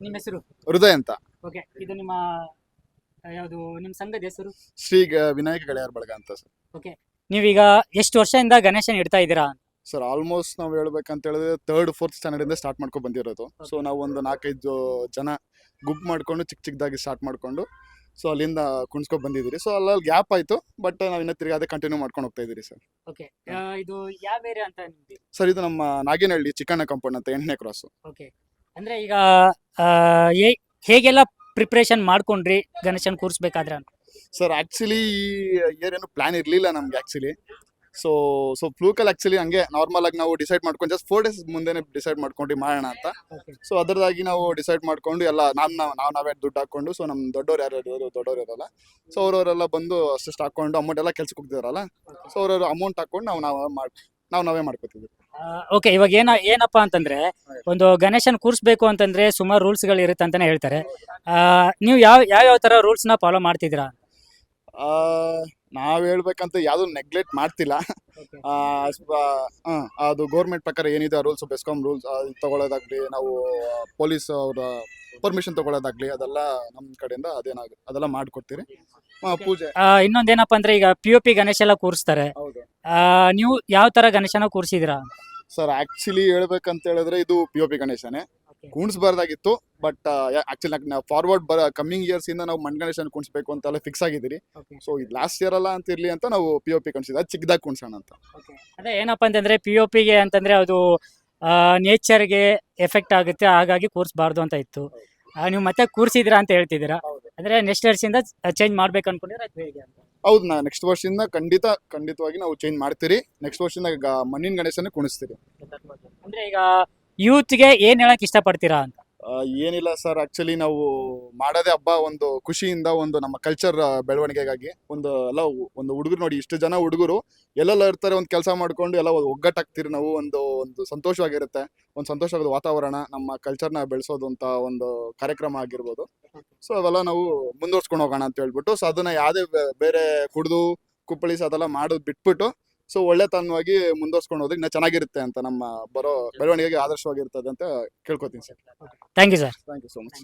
ನಿಮ್ಮ ಹೆಸರು? ಹೃದಯ ಅಂತ. ಓಕೆ ಇದು ನಿಮ್ಮ ಯಾವುದು ನಿಮ್ಮ ಸಂಘದ ಹೆಸರು? ಶ್ರೀ ಗ- ವಿನಾಯಕ ಗೆಳೆಯರ ಬಳಗ ಅಂತ ಸರ್. ನೀವೀಗ ಎಷ್ಟು ವರ್ಷದಿಂದ ಗಣೇಶನ್ ಇಡ್ತಾ ಇದ್ದೀರಾ? ಸರ್ ಆಲ್ಮೋಸ್ಟ್ ನಾವು ಹೇಳ್ಬೇಕಂತ ಹೇಳಿದ್ರೆ ಥರ್ಡ್ ಫೋರ್ತ್ ಸ್ಟ್ಯಾಂಡರ್ಡ್ ಇಂದ ಸ್ಟಾರ್ಟ್ ಮಾಡ್ಕೊಂಡು ಬಂದಿರೋದು ಸೊ ನಾವು ಒಂದು ನಾಲ್ಕೈದು ಜನ ಗುಂಪು ಮಾಡ್ಕೊಂಡು ಚಿಕ್ಕ ಚಿಕ್ಕದಾಗಿ ಸ್ಟಾರ್ಟ್ ಮಾಡ್ಕೊಂಡು ಸೊ ಅಲ್ಲಿಂದ ಕುಣಿಸ್ಕೊಂಡು ಬಂದಿದ್ದೀರಿ. ಸೊ ಅಲ್ಲಲ್ಲಿ ಗ್ಯಾಪ್ ಆಯಿತು ಬಟ್ ನಾವು ಇನ್ನೂ ತಿರ್ಗಿ ಅದೇ ಕಂಟಿನ್ಯೂ ಮಾಡ್ಕೊಂಡು ಹೋಗ್ತಾ ಇದ್ದೀರಿ ಸರ್. ಓಕೆ ಇದು ಯಾವ ಏರಿಯಾ ಅಂತ ಸರ್ ಇದು ನಮ್ಮ ನಾಗೇನಹಳ್ಳಿ ಚಿಕ್ಕಣ್ಣ ಕಾಂಪೌಂಡ್ ಅಂತ ಎಂಟನೇ ಕ್ರಾಸು ಓಕೆ ಅಂದ್ರೆ ಈಗ ಹೇಗೆಲ್ಲ ಪ್ರಿಪ್ರೇಷನ್ ಮಾಡ್ಕೊಂಡ್ರಿ ಗಣೇಶನ್ ಕೂರಿಸ್ಬೇಕಾದ್ರೆ? ಸರ್ ಆ್ಯಕ್ಚುಲಿ ಈ ಇಯರ್ ಏನು ಪ್ಲಾನ್ ಇರಲಿಲ್ಲ ನಮ್ಗೆ ಆ್ಯಕ್ಚುಲಿ ಸೊ ಸೊ ಫ್ಲೂಕಲ್ಲಿ ಆ್ಯಕ್ಚುಲಿ ಹಂಗೆ ನಾರ್ಮಲ್ ಆಗಿ ನಾವು ಡಿಸೈಡ್ ಮಾಡ್ಕೊಂಡು ಜಸ್ಟ್ ಫೋರ್ ಡೇಸ್ ಮುಂದೆನೇ ಡಿಸೈಡ್ ಮಾಡ್ಕೊಂಡು ಮಾಡೋಣ ಅಂತ. ಸೊ ಅದರದಾಗಿ ನಾವು ಡಿಸೈಡ್ ಮಾಡ್ಕೊಂಡು ಎಲ್ಲ ನಾನು ನಾವು ನಾವು ನಾವೇ ದುಡ್ಡು ಹಾಕೊಂಡು ಸೊ ನಮ್ಮ ದೊಡ್ಡವ್ರು ಯಾರು ದೊಡ್ಡವ್ರು ಇರೋಲ್ಲ. ಸೊ ಅವರವರೆಲ್ಲ ಬಂದು ಅಷ್ಟು ಹಾಕೊಂಡು ಅಮೌಂಟ್ ಎಲ್ಲ ಕೆಲ್ಸಕ್ಕೆ ಹೋಗ್ತಿದಾರಲ್ಲ. ಸೊ ಅವರವರು ಅಮೌಂಟ್ ಹಾಕೊಂಡು ನಾವು ನಾವು ಮಾಡಿ ನಾವು ನಾವೇ ಮಾಡ್ಕೋತೀವಿ ಓಕೆ ಇವಾಗ ಏನ ಏನಪ್ಪಾ ಅಂತಂದ್ರೆ ಒಂದು ಗಣೇಶನ್ ಕೂರಿಸ್ಬೇಕು ಅಂತಂದ್ರೆ ಸುಮಾರು ರೂಲ್ಸ್ಗಳು ಇರುತ್ತೆ ಅಂತಾನೆ ಹೇಳ್ತಾರೆ. ಆ, ನೀವು ಯಾವ ಯಾವ ಯಾವ ತರ ರೂಲ್ಸ್ನ ಫಾಲೋ ಮಾಡ್ತಿದ್ದೀರಾ? ನಾವ್ ಹೇಳ್ಬೇಕಂತ ಯಾವ್ದು ನೆಗ್ಲೆಕ್ಟ್ ಮಾಡ್ತಿಲ್ಲ. ಆ, ಸ್ವ- ಆ, ಅದು ಗೌರ್ಮೆಂಟ್ ಪ್ರಕಾರ ಏನಿದೆ ರೂಲ್ಸ್ ಬೆಸ್ಕಾಮ್ ರೂಲ್ಸ್ ತಗೊಳ್ಳೋದಾಗ್ಲಿ ನಾವು ಪೊಲೀಸ್ ಅವರ ಪರ್ಮಿಷನ್ ತಗೊಳ್ಳೋದಾಗ್ಲಿ ಅದೆಲ್ಲ ನಮ್ಮ ಕಡೆಯಿಂದ ಅದೇನಾಗ ಅದೆಲ್ಲ ಮಾಡ್ಕೊಡ್ತೀರಿ. ಆ, ಪೂಜೆ. ಆ, ಇನ್ನೊಂದೇನಪ್ಪ ಅಂದ್ರೆ ಈಗ ಪಿ ಗಣೇಶ ಎಲ್ಲ ಕೂರಿಸ್ತಾರೆ. ಹೌದು. ಆ, ನೀವು ಯಾವ ತರ ಗಣೇಶನ ಕೂರಿಸಿದಿರಾ ಸರ್ ಆಕ್ಚುಲಿ ಹೇಳ್ಬೇಕಂತ ಹೇಳಿದ್ರೆ ಇದು ಪಿ ಒ ಪಿ ಗಣೇಶನೇ. ಕುಣಿಸ್ಬಾರ್ದಾಗಿತ್ತು ಬಟ್ ಆಕ್ಚುಲಿ ನಾವು ಫಾರ್ವರ್ಡ್ ಬರ ಕಮ್ಮಿಂಗ್ ಇಯರ್ಸ್ ಇಂದ ನಾವು ಮಣ್ ಗಣೇಶನ ಕುಣಿಸ್ಬೇಕು ಅಂತೆಲ್ಲ ಫಿಕ್ಸ್ ಆಗಿದ್ದೀರಿ. ಸೊ ಇದು ಲಾಸ್ಟ್ ಇಯರ್ ಅಲ್ಲ ಅಂತ ಇರ್ಲಿ ಅಂತ ನಾವು ಪಿ ಒ ಪಿ ಕಣಿಸಿದ ಚಿಕ್ಕದಾಗಿ ಕುಣಿಸೋಣ ಅಂತ. ಅದೇ ಏನಪ್ಪಾ ಅಂತಂದ್ರೆ ಪಿ ಒ ಪಿಗೆ ಅಂತಂದ್ರೆ ಅದು ನೇಚರ್ಗೆ ಎಫೆಕ್ಟ್ ಆಗುತ್ತೆ ಹಾಗಾಗಿ ಕೂರಿಸಬಾರ್ದು ಅಂತ ಇತ್ತು. ಆ, ನೀವು ಮತ್ತೆ ಕೂರಿಸಿದಿರಾ ಅಂತ ಹೇಳ್ತಿದ್ದೀರಾ? ಅಂದ್ರೆ ನೆಕ್ಸ್ಟ್ ವರ್ಷದಿಂದ ಚೇಂಜ್ ಮಾಡ್ಬೇಕು ಅನ್ಕೊಂಡಿದ್ರೆ ಅದು ಹೇಗೆ ಅಂತ. ಹೌದು ನಾ ನೆಕ್ಸ್ಟ್ ವರ್ಷದಿಂದ ಖಂಡಿತ ಖಂಡಿತವಾಗಿ ನಾವು ಚೇಂಜ್ ಮಾಡ್ತೀರಿ. ನೆಕ್ಸ್ಟ್ ವರ್ಷದಿಂದ ಗ- ಮಣ್ಣಿನ ಗಣೇಶನ ಕುಣಿಸ್ತೀರಿ. ಅಂದ್ರೆ ಈಗ ಯೂತ್ಗೆ ಏನ್ ಹೇಳಕ್ ಇಷ್ಟಪಡ್ತೀರಾ ಅಂತ? ಏನಿಲ್ಲ ಸರ್ ಆಕ್ಚುಲಿ ನಾವು ಮಾಡೋದೇ ಹಬ್ಬ ಒಂದು ಖುಷಿಯಿಂದ ಒಂದು ನಮ್ಮ ಕಲ್ಚರ್ ಬೆಳವಣಿಗೆಗಾಗಿ ಒಂದು ಎಲ್ಲ ಒಂದು ಹುಡುಗರು ನೋಡಿ, ಇಷ್ಟು ಜನ ಹುಡುಗರು ಎಲ್ಲೆಲ್ಲ ಇರ್ತಾರೆ, ಒಂದು ಕೆಲಸ ಮಾಡ್ಕೊಂಡು ಎಲ್ಲ ಒಗ್ಗಟ್ಟಾಗ್ತೀರಿ ನಾವು. ಒಂದು ಒಂದು ಸಂತೋಷವಾಗಿರುತ್ತೆ. ಒಂದು ಸಂತೋಷವಾದ ವಾತಾವರಣ, ನಮ್ಮ ಕಲ್ಚರ್ನ ಬೆಳೆಸೋದು ಅಂತ ಒಂದು ಕಾರ್ಯಕ್ರಮ ಆಗಿರ್ಬೋದು. ಸೊ ಅವೆಲ್ಲ ನಾವು ಮುಂದುವರ್ಸ್ಕೊಂಡು ಹೋಗೋಣ ಅಂತ ಹೇಳ್ಬಿಟ್ಟು. ಸೊ ಅದನ್ನ ಯಾವುದೇ ಬೇರೆ ಕುಡಿದು, ಕುಪ್ಪಳಿಸಿ ಅದೆಲ್ಲ ಮಾಡೋದು ಬಿಟ್ಬಿಟ್ಟು ಸೊ ಒಳ್ಳೆತನವಾಗಿ ಮುಂದುವರ್ಸ್ಕೊಂಡು ಹೋದ್ರೆ ಇನ್ನೂ ಚೆನ್ನಾಗಿರುತ್ತೆ ಅಂತ ನಮ್ಮ ಬರೋ ಬೆಳವಣಿಗೆಗೆ ಆದರ್ಶವಾಗಿರ್ತದೆ ಅಂತ ಕೇಳ್ಕೊತೀನಿ sir. Thank you sir thank you so much